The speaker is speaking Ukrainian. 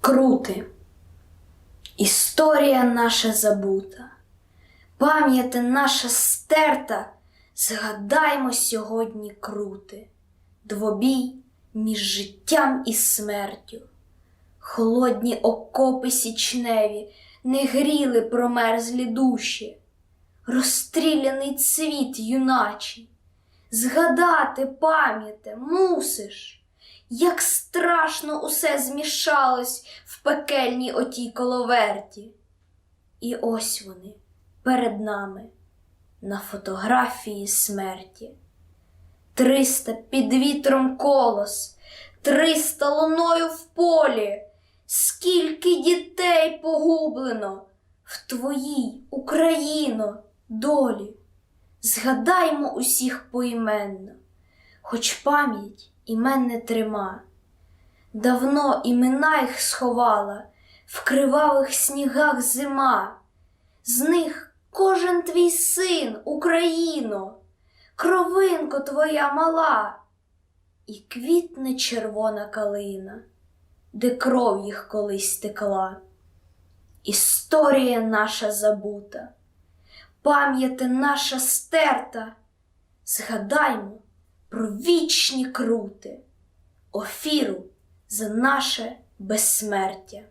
Крути. Історія наша забута, пам'ять наша стерта, згадаймо сьогодні крути, двобій між життям і смертю. Холодні окопи січневі не гріли промерзлі душі, розстріляний цвіт юначий, згадати пам'яте мусиш. Як страшно усе змішалось в пекельній отій коловерті. І ось вони перед нами на фотографії смерті. Триста під вітром колос, триста луною в полі. Скільки дітей погублено в твоїй Україно долі. Згадаймо усіх поіменно, хоч пам'ять імен не трима. Давно імена їх сховала в кривавих снігах зима. З них кожен твій син, Україно, кровинко твоя мала, і квітне червона калина, де кров їх колись текла. Історія наша забута, пам'яти наша стерта. Згадаймо про вічні крути, офіру за наше безсмертя.